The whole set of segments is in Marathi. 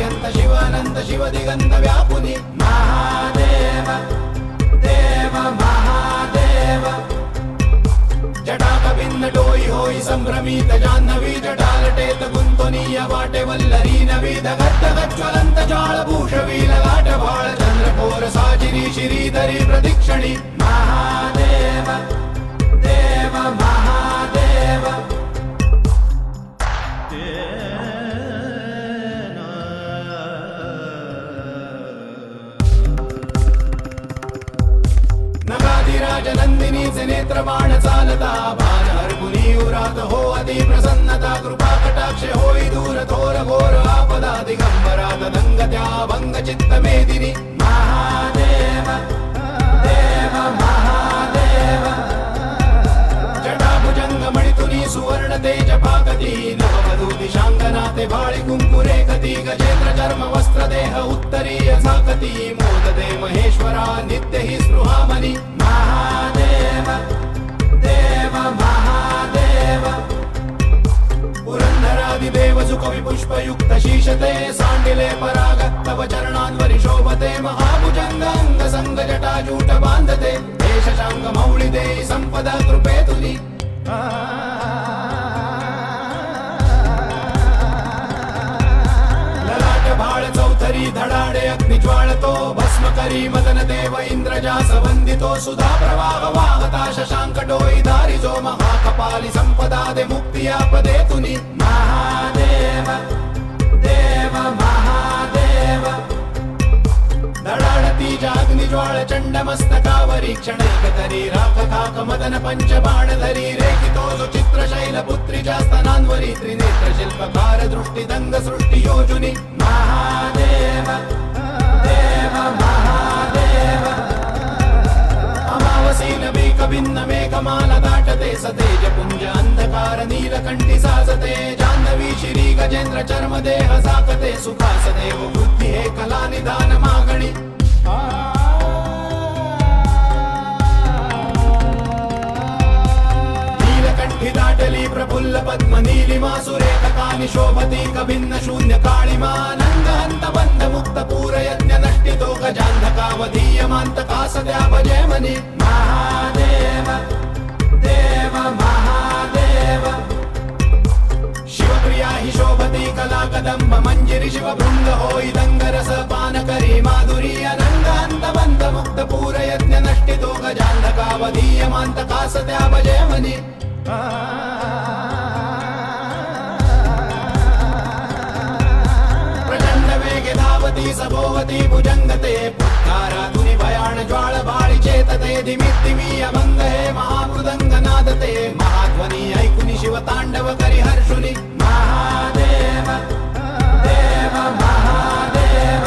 పర్యంత శివానంద శివ దిగంధ వ్యాపుని. మహాదేవ దేవ మహాదేవ. జటాక భిన్న డోయి హోయి సంభ్రమీత జాహ్నవీ జటాలటేత గుంతొనీయ వాటె వల్లరీ నవీద గట్ట గజ్వలంత జాళభూష వీలగాట బాళ చంద్రకోర సాచిరి శ్రీధరి ప్రతిక్షణి. మహాదేవ नगाधिराज नंदिनीचे नेत्र बाण चालता. बाण हरमुनी उरात हो अति प्रसन्नता कृपा कटाक्ष होई दूर थोर घोर आपदा दिगंबरात दंगत्या भंग चित्त मेदिनी. महादेव देव महादेव. जटाभुजंग मणितुनी सुवर्ण तेज पाकती. नववधू दिशांगनाते भाळी कुंकुरे कती. गजेंद्र चर्म वस्त्र देह उत्तरीय झाकती. मोदते महेश्वरा कविपुष्पयुक्तशीषते साण्डिले पराग तव चरणान्वरिशोभते महाभुजङ्गाङ्गसङ्गजटाजूटबान्धते देशशाङ्गमौलिते सम्पदा कृपे हरी मदन देव इंद्रजास संबंधितो सुधा प्रवाह वाहता शशांक डोई धारी जो महाकपाली संपदा दे मुक्ती आपदे तुनी महादेव देव महादेव। दडाडती जाग्नि ज्वाळ चंड मस्तकावरी क्षणैक तरी राख काक मदन पंच बाण धरी रेखितो सुचित्र शैल पुत्री जास्तनांवरी त्रिनेत्र शिल्पकार दृष्टी दंग सृष्टी योजुनी मेघमाला दाटते सतेज पुंज अंधकार नीलकंठी साजते जान्हवी श्री गजेंद्र चर्म देह साकते सुखास देव बुद्धी हे कला निदान मागणी। प्रफुल्ल पद्म नीलिमा सुरेखकानि शोभती, कभिन्न शून्य मुक्त पूर यज्ञ नष्टितो गजान्धकावधीयमान्तका सद्या भजे मनी। महादेव। शिवप्रिया हि शोभती कला कदम्ब मञ्जिरि शिवभृङ्ग होई दंगरस माधुरी अनंग मुक्त पूरयज्ञ नष्टितो गजान्धकावधीयमान्तका सद्या भजे मनी। प्रचंड वेगे धावती सभोवती भुजंगते भयाण ज्वाळ बाळि चेतते धिमी धिमी मा मृदंग नादते महाध्वनी ऐकुनि शिव तांडव करी हर्षुनी महादेव देव महादेव।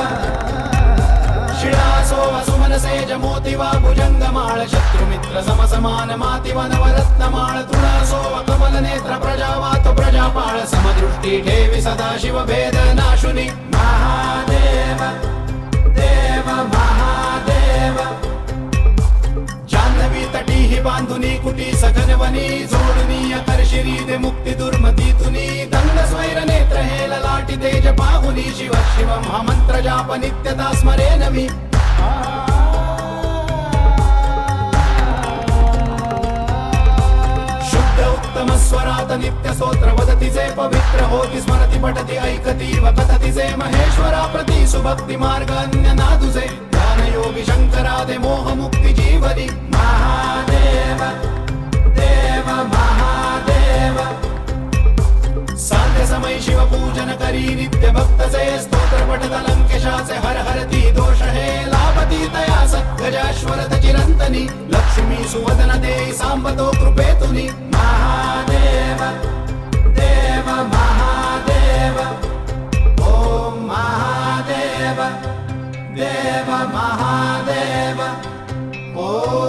शिळासो वसुमनसे जमोति वा भुजंगमाळ शत्रुमित्र समसमान माति वनवरत्नमाळ तुळासो कमल नेत्र प्रजावात प्रजापाळ समदृष्टी ठेवी सदा शिव भेद नाशुनी। జోడునీయ కరిశిరీదే ముక్తి దుర్మతీతుని. దండ స్వైర నేత్ర హేళలాటి తేజ బాహుని. శివ శివ మహామంత్ర జాప నిత్యతా స్మరే నమి స్వరాత నిత్య స్తోత్ర వదతి జే పవిత్ర హోతి స్మరతి పఠతి ఐకతీవ కథతి జే మహేశ్వర ప్రతి సుభక్తి మార్గాన్య నాదుజే జ్ఞానయోగి శంకరాదే మోహముక్తి జీవని మహాదేవ. महादेव। देव साध्य समय शिव पूजन करी नित्य भक्त से स्तोत्र पठत लंकेशाचे हर हरती दोष हे। लाभती तयास गजाश्वरत चिरंतनी, लक्ष्मी सुवदन दे सांबतो कृपे तुनी महादेव, देव, महादेव। ओम महादेव, देव, महादेव। ॐ